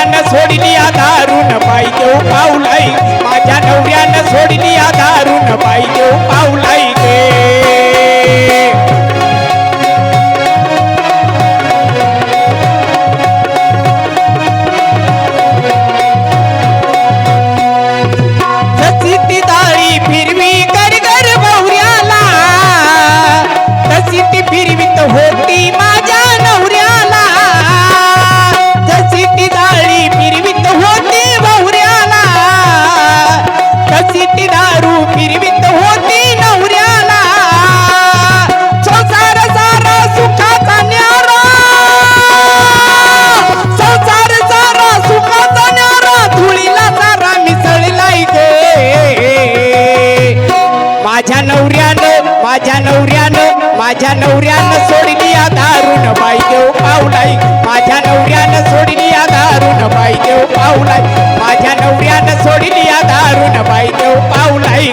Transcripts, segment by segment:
नवऱ्यानं सोडली आधारून पाय देऊ पाऊलाई माझ्या नवऱ्यानं सोडली आधारून पाय देऊ पाऊलाई माझ्या नवऱ्यानं माझ्या नवऱ्यानं माझ्या नवऱ्यानं सोडली या दारुण बाई. देव पावलाय माझ्या नवऱ्यानं सोडली या दारुण बाई. देव पावलाय माझ्या नवऱ्यानं सोडली या दारुण बाई. देव पावलाई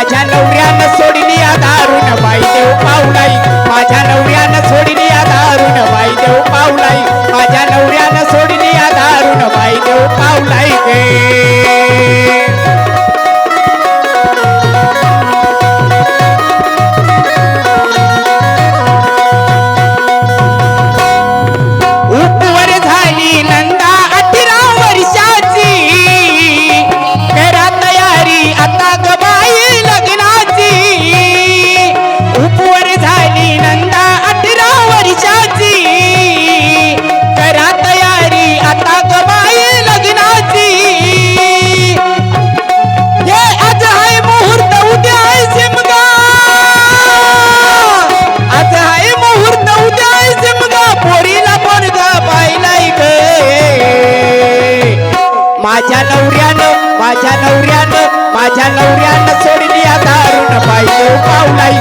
माझ्या नवऱ्यानं सोडी माझ्या नवऱ्यानं माझ्या नवऱ्यानं माझ्या नवऱ्यानं सोडली आता पाहिजे पावलाई.